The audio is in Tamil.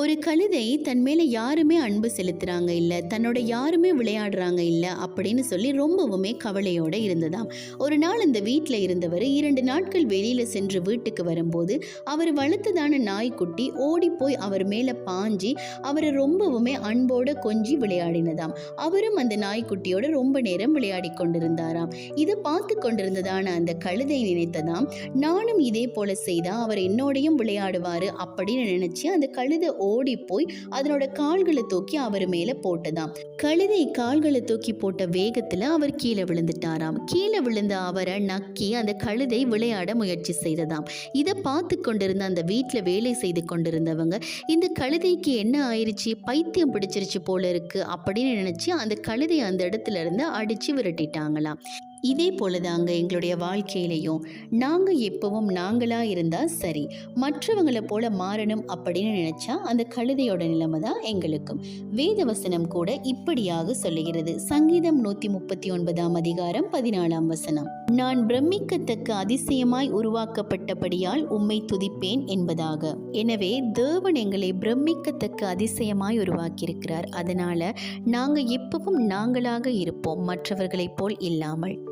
ஒரு கழுதை தன் மேலே யாருமே அன்பு செலுத்துகிறாங்க இல்லை தன்னோட யாருமே விளையாடுறாங்க இல்லை அப்படின்னு சொல்லி ரொம்பவுமே கவலையோடு இருந்ததாம். ஒரு நாள் இந்த வீட்டில் இருந்தவர் இரண்டு நாட்கள் வெளியில் சென்று வீட்டுக்கு வரும்போது அவர் வளர்த்ததான நாய்க்குட்டி ஓடி போய் அவர் மேலே பாஞ்சி அவரை ரொம்பவுமே அன்போடு கொஞ்சி விளையாடினதாம். அவரும் அந்த நாய்க்குட்டியோட ரொம்ப நேரம் விளையாடி கொண்டிருந்தாராம். இதை பார்த்து கொண்டிருந்ததான அந்த கழுதை நினைத்ததாம் நானும் இதே போல செய்தால் அவர் என்னோடையும் விளையாடுவார் அப்படின்னு நினச்சி அந்த கழுதை ஓடி போய் அதனோட கால்களை தூக்கி அவர் மேலே போட்டதாம். கழுதை கால்களை தூக்கி போட்ட வேகத்தில் அவர் கீழே விழுந்துட்டாராம். கீழே விழுந்த அவரை நக்கி அந்த கழுதை விளையாட முயற்சி செய்ததாம். இதை பார்த்து கொண்டிருந்த அந்த வீட்டில் வேலை செய்து கொண்டிருந்தவங்க இந்த கழுதைக்கு என்ன ஆயிடுச்சு பைத்தியம் பிடிச்சிருச்சு போல இருக்கு அப்படின்னு நினைச்சு அந்த கழுதையை அந்த இடத்துல இருந்து அடிச்சு விரட்டிட்டாங்களாம். இதே போலதாங்க எங்களுடைய வாழ்க்கையிலையும். நாங்கள் எப்பவும் நாங்களாக இருந்தால் சரி. மற்றவங்களை போல மாறணும் அப்படின்னு நினச்சா அந்த கழுதையோட நிலைமை தான் எங்களுக்கும். வேதவசனம் கூட இப்படியாக சொல்லுகிறது. சங்கீதம் நூற்றி முப்பத்தி ஒன்பதாம் அதிகாரம் பதினாலாம் வசனம். நான் பிரமிக்கத்தக்க அதிசயமாய் உருவாக்கப்பட்டபடியால் உம்மை துதிப்பேன் என்பதாக. எனவே தேவன் எங்களை பிரமிக்கத்தக்க அதிசயமாய் உருவாக்கியிருக்கிறார். அதனால நாங்கள் எப்பவும் நாங்களாக இருப்போம். மற்றவர்களைப் போல் இல்லாமல்.